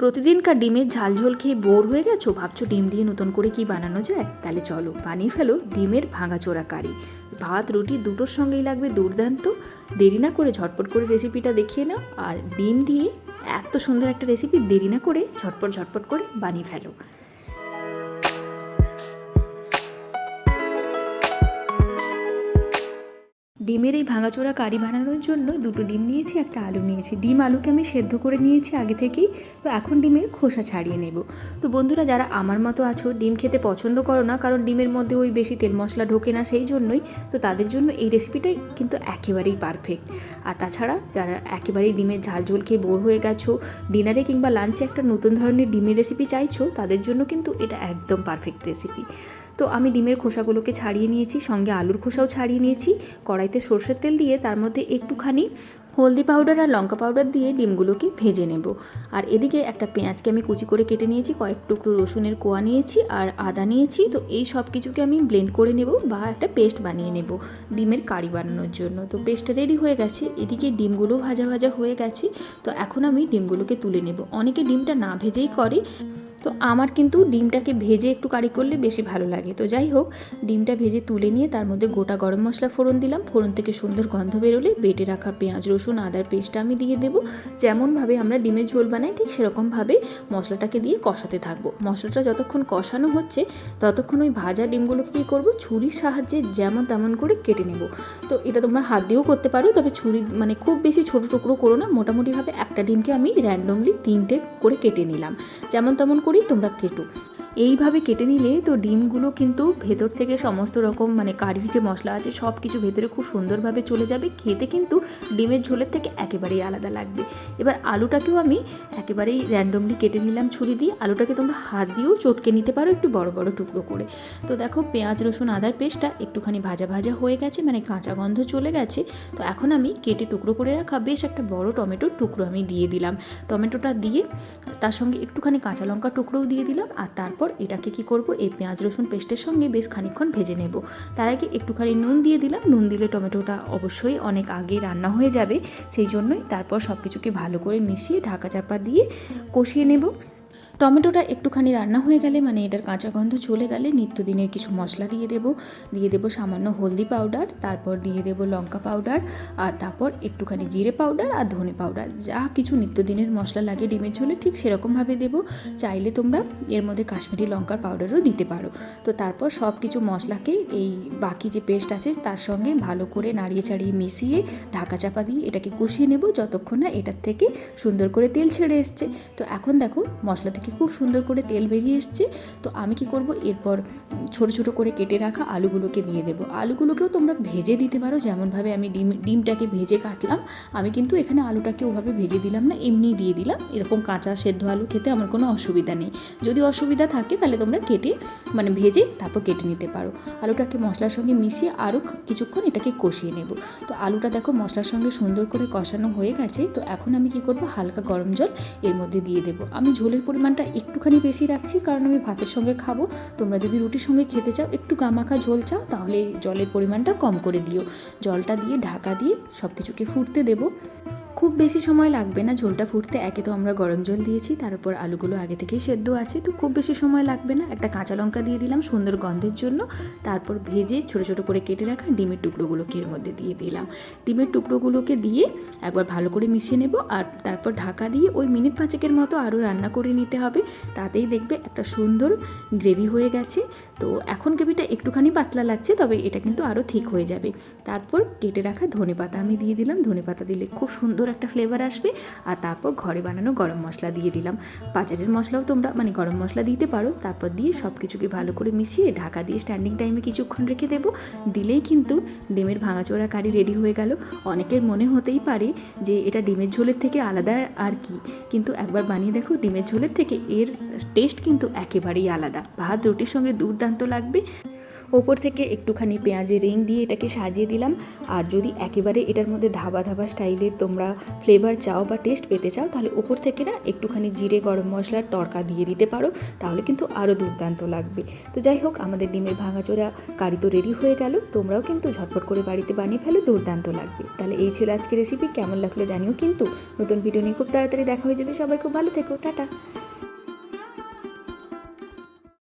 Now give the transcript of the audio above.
প্রতিদিনকার ডিমের ঝাল ঝোল খেয়ে বোর হয়ে গেছো? ভাবছ ডিম দিয়ে নতুন করে কি বানানো যায়? তাহলে চলো, বানিয়ে ফেলো ডিমের ভাঙাচোরা কারি। ভাত, রুটি দুটোর সঙ্গেই লাগবে দুর্দান্ত। দেরি না করে ঝটপট করে রেসিপিটা দেখিয়ে নাও। আর ডিম দিয়ে এত সুন্দর একটা রেসিপি দেরি না করে ঝটপট ঝটপট করে বানিয়ে ফেলো। ডিমের এই ভাঙাচোরা কারি বানানোর জন্য দুটো ডিম নিয়েছি, একটা আলু নিয়েছি। ডিম আলুকে আমি সেদ্ধ করে নিয়েছি আগে থেকেই, তো এখন ডিমের খোসা ছাড়িয়ে নেব। তো বন্ধুরা, যারা আমার মতো আছো, ডিম খেতে পছন্দ করো না, কারণ ডিমের মধ্যে ওই বেশি তেল মশলা ঢোকে না সেই জন্যই, তো তাদের জন্য এই রেসিপিটাই কিন্তু একেবারেই পারফেক্ট আর তাছাড়া, যারা একেবারেই ডিমের ঝাল ঝোল খেয়ে বোর হয়ে গেছো ডিনারে কিংবা লাঞ্চে একটা নতুন ধরনের ডিমের রেসিপি চাইছো, তাদের জন্য কিন্তু এটা একদম পারফেক্ট রেসিপি তো আমি ডিমের খোসাগুলোকে ছাড়িয়ে নিয়েছি, সঙ্গে আলুর খোসাও ছাড়িয়ে নিয়েছি। কড়াইতে সর্ষের তেল দিয়ে তার মধ্যে একটুখানি হলদি পাউডার আর লঙ্কা পাউডার দিয়ে ডিমগুলোকে ভেজে নেব। আর এদিকে একটা পেঁয়াজকে আমি কুচি করে কেটে নিয়েছি, কয়েক টুকরো রসুনের কোয়া নিয়েছি আর আদা নিয়েছি। তো এই সব কিছুকে আমি ব্লেন্ড করে নেব বা একটা পেস্ট বানিয়ে নেব ডিমের কারি বানানোর জন্য। তো পেস্টটা রেডি হয়ে গেছে, এদিকে ডিমগুলো ভাজা ভাজা হয়ে গেছে। তো এখন আমি ডিমগুলোকে তুলে নেব। অনেকে ডিমটা না ভেজেই করে। তো আমার কিন্তু ডিমটাকে ভেজে একটু কারি করলে বেশি ভালো লাগে। তো যাই হোক, ডিমটা ভেজে তুলে নিয়ে তার মধ্যে গোটা গরম মশলা ফোড়ন দিলাম। ফোড়ন থেকে সুন্দর গন্ধ বেরোলে বেটে রাখা পেঁয়াজ, রসুন, আদার পেস্টটা আমি দিয়ে দেবো। যেমনভাবে আমরা ডিমের ঝোল বানাই, ঠিক সেরকমভাবে মশলাটাকে দিয়ে কষাতে থাকব। মশলাটা যতক্ষণ কষানো হচ্ছে, ততক্ষণ ওই ভাজা ডিমগুলোকে কী করব? ছুরির সাহায্যে যেমন তেমন করে কেটে নেব। তো এটা তোমরা হাত দিয়েও করতে পারো, তবে ছুরি মানে খুব বেশি ছোটো টুকরো করো না। মোটামুটিভাবে একটা ডিমকে আমি র্যান্ডমলি তিনটে করে কেটে নিলাম। যেমন তেমন করেই তোমরা কেটো এইভাবে কেটে নিলে তো ডিমগুলো কিন্তু ভেতর থেকে সমস্ত রকম মানে কারির যে মশলা আছে সব কিছু ভেতরে খুব সুন্দরভাবে চলে যাবে। খেতে কিন্তু ডিমের ঝোলের থেকে একেবারেই আলাদা লাগবে। এবার আলুটাকেও আমি একেবারেই র্যান্ডমলি কেটে নিলাম ছুরি দিয়ে। আলুটাকে তোমরা হাত দিয়েও চটকে নিতে পারো একটু বড় বড় টুকরো করে। তো দেখো পেঁয়াজ, রসুন, আদার পেস্টটা একটুখানি ভাজা ভাজা হয়ে গেছে মানে কাঁচা গন্ধ চলে গেছে। তো এখন আমি কেটে টুকরো করে রাখা বেশ একটা বড় টমেটোর টুকরো আমি দিয়ে দিলাম। টমেটোটা দিয়ে তার সঙ্গে একটুখানি কাঁচা লঙ্কা টুকরোও দিয়ে দিলাম আর তারপর এটাকে কি করব? এই পেঁয়াজ, রসুন পেস্টের সঙ্গে বেশ খানিকক্ষণ ভেজে নেব। তার আগে একটুখানি নুন দিয়ে দিলাম। নুন দিলে টমেটোটা অবশ্যই অনেক আগে রান্না হয়ে যাবে। সেই জন্যই তারপর সব কিছুকে ভালো করে মিশিয়ে ঢাকা চাপা দিয়ে কষিয়ে নেব। টমেটোটা একটুখানি রান্না হয়ে গেলে মানে এটার কাঁচা গন্ধ চলে গেলে নিত্যদিনের কিছু মশলা দিয়ে দেবো। দিয়ে দেবো সামান্য হলদি পাউডার, তারপর দিয়ে দেবো লঙ্কা পাউডার, আর তারপর একটুখানি জিরে পাউডার আর ধনে পাউডার। যা কিছু নিত্যদিনের মশলা লাগে ডিমের ঝোলে ঠিক সেরকমভাবে দেবো। চাইলে তোমরা এর মধ্যে কাশ্মীরি লঙ্কার পাউডারও দিতে পারো। তো তারপর সব কিছু মশলাকে এই বাকি যে পেস্ট আছে তার সঙ্গে ভালো করে নাড়িয়ে চাড়িয়ে মিশিয়ে ঢাকা চাপা দিয়ে এটাকে কষিয়ে নেব, যতক্ষণ না এটার থেকে সুন্দর করে তেল ছেড়ে এসছে। তো এখন দেখো মশলা থেকে খুব সুন্দর করে তেল বেরিয়ে এসছে। তো আমি কি করব? এরপর ছোট ছোট করে কেটে রাখা আলুগুলোকে দিয়ে দেবো। আলুগুলোকেও তোমরা ভেজে দিতে পারো। যেমনভাবে আমি ডিম, ডিমটাকে ভেজে কাটলাম, আমি কিন্তু এখানে আলুটাকে ওভাবে ভেজে দিলাম না এমনি দিয়ে দিলাম। এরকম কাঁচা সেদ্ধ আলু খেতে আমার কোনো অসুবিধা নেই। যদি অসুবিধা থাকে তাহলে তোমরা কেটে মানে ভেজে তারপর কেটে নিতে পারো। আলুটাকে মশলার সঙ্গে মিশিয়ে আরও কিছুক্ষণ এটাকে কষিয়ে নেব। তো আলুটা দেখো মশলার সঙ্গে সুন্দর করে কষানো হয়ে গেছে। তো এখন আমি কি করব? হালকা গরম জল এর মধ্যে দিয়ে দেবো। আমি ঝোলের পরিমাণটা একটুখানি বেশি রাখছি, কারণ আমি ভাতের সঙ্গে খাব। তোমরা যদি রুটির সঙ্গে খেতে চাও, একটু গামাখা ঝোল চাও, তাহলে জলের পরিমাণটা কম করে দিও। জলটা দিয়ে ঢাকা দিয়ে সব কিছুকে ফুটতে দেবো। খুব বেশি সময় লাগবে না ঝোলটা ফুটতে। একে তো আমরা গরম জল দিয়েছি, তার উপর আলুগুলো আগে থেকেই সেদ্ধ আছে। তো খুব বেশি সময় লাগবে না। একটা কাঁচা লঙ্কা দিয়ে দিলাম সুন্দর গন্ধের জন্য। তারপর ভেজে ছোটো ছোটো করে কেটে রাখা ডিমের টুকরোগুলোকে এর মধ্যে দিয়ে দিলাম। ডিমের টুকরোগুলোকে দিয়ে একবার ভালো করে মিশিয়ে নেব আর তারপর ঢাকা দিয়ে ওই মিনিট পাঁচেকের মতো আরও রান্না করে নিতে হবে। তাতেই দেখবে একটা সুন্দর গ্রেভি হয়ে গেছে। তো এখন গ্রেভিটা একটুখানি পাতলা লাগছে, তবে এটা কিন্তু আরও ঠিক হয়ে যাবে। তারপর কেটে রাখা ধনে পাতা আমি দিয়ে দিলাম। ধনে পাতা দিলে খুব সুন্দর একটা ফ্লেভার আসবে। আর তারপর ঘরে বানানো গরম মশলা দিয়ে দিলাম। বাজারের মশলাও তোমরা মানে গরম মশলা দিতে পারো। তারপর দিয়ে সব কিছুকে ভালো করে মিশিয়ে ঢাকা দিয়ে স্ট্যান্ডিং টাইমে কিছুক্ষণ রেখে দেবো। দিলেই কিন্তু ডিমের ভাঙাচোরা কারি রেডি হয়ে গেল। অনেকের মনে হতেই পারে যে এটা ডিমের ঝোলের থেকে আলাদা আর কি। কিন্তু একবার বানিয়ে দেখো, ডিমের ঝোলের থেকে এর টেস্ট কিন্তু একেবারেই আলাদা। ভাত, রুটির সঙ্গে দুর্দান্ত লাগবে। ওপর থেকে একটুখানি পেঁয়াজের রিং দিয়ে এটাকে সাজিয়ে দিলাম। আর যদি একেবারে এটার মধ্যে ধাবা ধাবা স্টাইলের তোমরা ফ্লেভার চাও বা টেস্ট পেতে চাও, তাহলে ওপর থেকে না একটুখানি জিরে গরম মশলার তড়কা দিয়ে দিতে পারো, তাহলে কিন্তু আরও দুর্দান্ত লাগবে। তো যাই হোক, আমাদের ডিমের ভাঙাচোরা কারি তো রেডি হয়ে গেল, তোমরাও কিন্তু ঝটপট করে বাড়িতে বানিয়ে ফেলো, দুর্দান্ত লাগবে। তাহলে এই ছিল আজকের রেসিপি কেমন লাগল জানিও কিন্তু। নতুন ভিডিও নিয়ে খুব তাড়াতাড়ি দেখা হয়ে যাবে, সবাই খুব ভালো থেকো, টাটা।